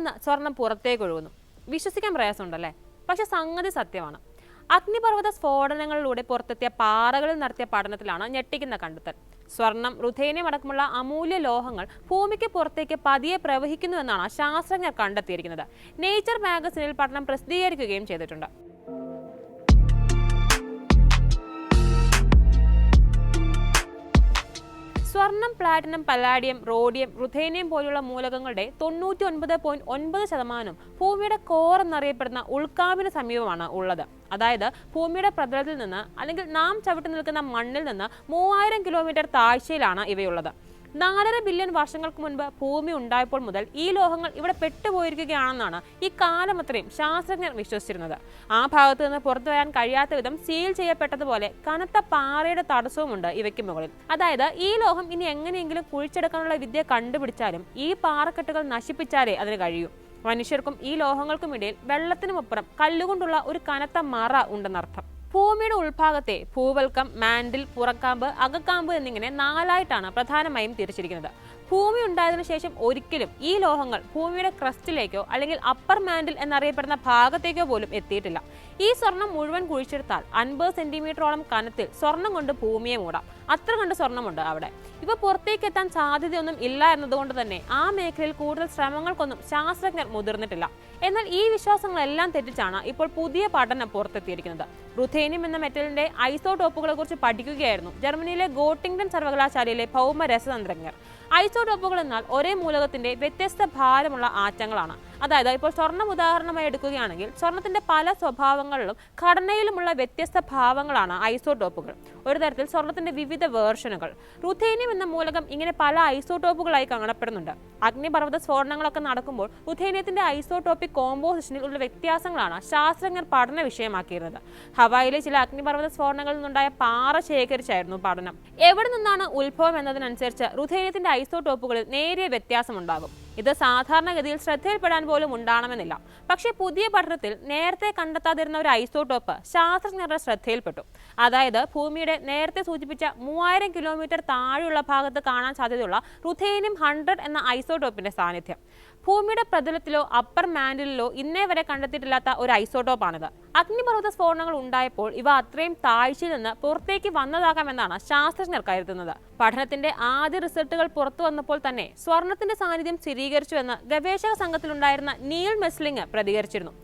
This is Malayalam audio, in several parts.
നിന്ന് സ്വർണം പുറത്തേക്ക് ഒഴുകുന്നു. വിശ്വസിക്കാൻ പ്രയാസമുണ്ടല്ലേ? പക്ഷെ സംഗതി സത്യമാണ്. അഗ്നിപർവത സ്ഫോടനങ്ങളിലൂടെ പുറത്തെത്തിയ പാറകളിൽ നടത്തിയ പഠനത്തിലാണ് ഞെട്ടിക്കുന്ന കണ്ടെത്തൽ. സ്വർണം റുഥേനിയം അടക്കമുള്ള അമൂല്യ ലോഹങ്ങൾ ഭൂമിക്ക് പുറത്തേക്ക് പതിയെ പ്രവഹിക്കുന്നുവെന്നാണ് ശാസ്ത്രജ്ഞർ കണ്ടെത്തിയിരിക്കുന്നത്. നേച്ചർ മാഗസിനിൽ പഠനം പ്രസിദ്ധീകരിക്കുകയും ചെയ്തിട്ടുണ്ട്. സ്വർണം പ്ലാറ്റിനം പല്ലാഡിയം റോഡിയം റുഥേനിയം പോലുള്ള മൂലകങ്ങളുടെ തൊണ്ണൂറ്റി ഒൻപത് പോയിന്റ് ഒൻപത് ശതമാനം ഭൂമിയുടെ കോർ എന്നറിയപ്പെടുന്ന ഉൾക്കാവിന് സമീപമാണ് ഉള്ളത്. അതായത് ഭൂമിയുടെ പ്രതലത്തിൽ നിന്ന് അല്ലെങ്കിൽ നാം ചവിട്ടി നിൽക്കുന്ന മണ്ണിൽ നിന്ന് മൂവായിരം കിലോമീറ്റർ താഴ്ചയിലാണ് ഇവയുള്ളത്. നാലര ബില്യൺ വർഷങ്ങൾക്ക് മുൻപ് ഭൂമി ഉണ്ടായപ്പോൾ മുതൽ ഈ ലോഹങ്ങൾ ഇവിടെ പെട്ടുപോയിരിക്കുകയാണെന്നാണ് ഈ കാലം അത്രയും ശാസ്ത്രജ്ഞർ വിശ്വസിച്ചിരുന്നത്. ആ ഭാഗത്ത് നിന്ന് പുറത്തു വരാൻ കഴിയാത്ത വിധം സീൽ ചെയ്യപ്പെട്ടതുപോലെ കനത്ത പാറയുടെ തടസ്സവുമുണ്ട് ഇവയ്ക്ക് മുകളിൽ. അതായത് ഈ ലോഹം ഇനി എങ്ങനെയെങ്കിലും കുഴിച്ചെടുക്കാനുള്ള വിദ്യ കണ്ടുപിടിച്ചാലും ഈ പാറക്കെട്ടുകൾ നശിപ്പിച്ചാലേ അതിന് കഴിയൂ. മനുഷ്യർക്കും ഈ ലോഹങ്ങൾക്കുമിടയിൽ വെള്ളത്തിനുമപ്പുറം കല്ലുകൊണ്ടുള്ള ഒരു കനത്ത മറ ഉണ്ടെന്നർത്ഥം. ഭൂമിയുടെ ഉൾഭാഗത്തെ ഭൂവൽക്കം മാൻഡിൽ പുറക്കാമ്പ് അകക്കാമ്പ് എന്നിങ്ങനെ നാലായിട്ടാണ് പ്രധാനമായും തിരിച്ചിരിക്കുന്നത്. ഭൂമി ഉണ്ടായതിനു ശേഷം ഒരിക്കലും ഈ ലോഹങ്ങൾ ഭൂമിയുടെ ക്രസ്റ്റിലേക്കോ അല്ലെങ്കിൽ അപ്പർ മാൻഡിൽ എന്നറിയപ്പെടുന്ന ഭാഗത്തേക്കോ പോലും എത്തിയിട്ടില്ല. ഈ സ്വർണം മുഴുവൻ കുഴിച്ചെടുത്താൽ അൻപത് സെന്റിമീറ്ററോളം കനത്തിൽ സ്വർണം കൊണ്ട് ഭൂമിയെ മൂടാം. അത്ര കണ്ട് സ്വർണമുണ്ട് അവിടെ. ഇവ പുറത്തേക്ക് എത്താൻ സാധ്യതയൊന്നും ഇല്ല എന്നതുകൊണ്ട് തന്നെ ആ മേഖലയിൽ കൂടുതൽ ശ്രമങ്ങൾക്കൊന്നും ശാസ്ത്രജ്ഞർ മുതിർന്നിട്ടില്ല. എന്നാൽ ഈ വിശ്വാസങ്ങളെല്ലാം തെറ്റിച്ചാണ് ഇപ്പോൾ പുതിയ പഠനം പുറത്തെത്തിയിരിക്കുന്നത്. റുഥേനിയം എന്ന മെറ്റലിന്റെ ഐസോടോപ്പുകളെ കുറിച്ച് പഠിക്കുകയായിരുന്നു ജർമ്മനിയിലെ ഗോട്ടിംഗ്ടൺ സർവകലാശാലയിലെ ഭൗമ രസതന്ത്രജ്ഞർ ഐസോടോപ്പുകൾ എന്നാൽ ഒരേ മൂലകത്തിന്റെ വ്യത്യസ്ത ഭാരമുള്ള ആറ്റങ്ങളാണ്. അതായത് ഇപ്പോൾ സ്വർണം ഉദാഹരണമായി എടുക്കുകയാണെങ്കിൽ സ്വർണത്തിന്റെ പല സ്വഭാവങ്ങളിലും ഘടനയിലുമുള്ള വ്യത്യസ്ത ഭാവങ്ങളാണ് ഐസോടോപ്പുകൾ. ഒരു തരത്തിൽ സ്വർണത്തിന്റെ വിവിധ വേർഷനുകൾ. റുഥേനിയം എന്ന മൂലകം ഇങ്ങനെ പല ഐസോടോപ്പുകളായി കാണപ്പെടുന്നുണ്ട്. അഗ്നിപർവത സ്ഫോടനങ്ങളൊക്കെ നടക്കുമ്പോൾ റുഥേനിയത്തിന്റെ ഐസോടോപ്പിക് കോമ്പോസിഷനിൽ ഉള്ള വ്യത്യാസങ്ങളാണ് ശാസ്ത്രജ്ഞർ പഠന വിഷയമാക്കിയിരുന്നത്. ഹവായിലെ ചില അഗ്നിപർവത സ്ഫോടനങ്ങളിൽ നിന്നുണ്ടായ പാറ ശേഖരിച്ചായിരുന്നു പഠനം. എവിടെ നിന്നാണ് ഉത്ഭവം എന്നതിനനുസരിച്ച് റുഥേനിയത്തിന്റെ ഐസോടോപ്പുകളിൽ നേരിയ വ്യത്യാസമുണ്ടാകും. ഇത് സാധാരണഗതിയിൽ ശ്രദ്ധയിൽപ്പെടാൻ പോലും ഉണ്ടാകണമെന്നില്ല പക്ഷേ പുതിയ പഠനത്തിൽ നേരത്തെ കണ്ടെത്താതിരുന്ന ഒരു ഐസോടോപ്പ് ശാസ്ത്രജ്ഞരുടെ ശ്രദ്ധയിൽപ്പെട്ടു. അതായത് ഭൂമിയുടെ നേരത്തെ സൂചിപ്പിച്ച മൂവായിരം കിലോമീറ്റർ താഴെയുള്ള ഭാഗത്ത് കാണാൻ സാധ്യതയുള്ള റുഥേനിയം ഹൺഡ്രഡ് എന്ന ഐസോടോപ്പിന്റെ സാന്നിധ്യം. ഭൂമിയുടെ പ്രതലത്തിലോ അപ്പർ മാൻഡിലോ ഇന്നേ വരെ കണ്ടെത്തിയിട്ടില്ലാത്ത ഒരു ഐസോട്ടോപ്പാണിത് അഗ്നിപർവത സ്ഫോടനങ്ങൾ ഉണ്ടായപ്പോൾ ഇവ അത്രയും താഴ്ചയിൽ നിന്ന് പുറത്തേക്ക് വന്നതാകാമെന്നാണ് ശാസ്ത്രജ്ഞർ കരുതുന്നത്. പഠനത്തിന്റെ ആദ്യ റിസൾട്ടുകൾ പുറത്തു വന്നപ്പോൾ തന്നെ സ്വർണത്തിന്റെ സാന്നിധ്യം സ്ഥിരീകരിച്ചുവെന്ന് ഗവേഷക സംഘത്തിലുണ്ടായിരുന്ന നീൽ മെസ്ലിംഗ് പ്രതികരിച്ചിരുന്നു.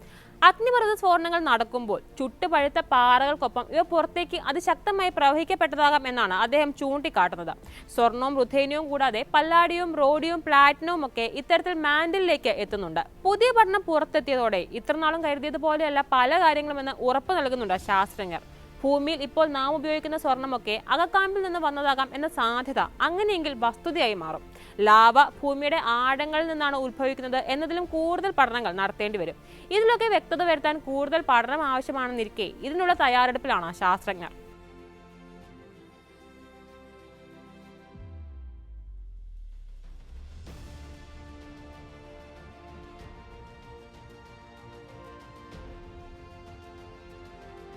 അഗ്നിപർവത സ്ഫോടനങ്ങൾ നടക്കുമ്പോൾ ചുട്ടുപഴുത്ത പാറകൾക്കൊപ്പം ഇവ പുറത്തേക്ക് അതിശക്തമായി പ്രവഹിക്കപ്പെട്ടതാകാം എന്നാണ് അദ്ദേഹം ചൂണ്ടിക്കാട്ടുന്നത്. സ്വർണവും റുഥേനിയവും കൂടാതെ പല്ലാടിയും റോഡിയും പ്ലാറ്റിനവും ഒക്കെ ഇത്തരത്തിൽ മാൻഡിലേക്ക് എത്തുന്നുണ്ട്. പുതിയ പഠനം പുറത്തെത്തിയതോടെ ഇത്രനാളും കരുതിയതുപോലെയല്ല പല കാര്യങ്ങളും എന്ന് ഉറപ്പ് നൽകുന്നുണ്ട് ശാസ്ത്രജ്ഞർ. ഭൂമിയിൽ ഇപ്പോൾ നാം ഉപയോഗിക്കുന്ന സ്വർണമൊക്കെ അകക്കാമ്പിൽ നിന്ന് വന്നതാകാം എന്ന സാധ്യത അങ്ങനെയെങ്കിൽ വസ്തുതയായി മാറും. ലാവ ഭൂമിയുടെ ആഴങ്ങളിൽ നിന്നാണ് ഉത്ഭവിക്കുന്നത് എന്നതിലും കൂടുതൽ പഠനങ്ങൾ നടത്തേണ്ടി വരും. ഇതിലൊക്കെ വ്യക്തത വരുത്താൻ കൂടുതൽ പഠനം ആവശ്യമാണെന്നിരിക്കെ ഇതിനുള്ള തയ്യാറെടുപ്പിലാണ് ശാസ്ത്രജ്ഞർ.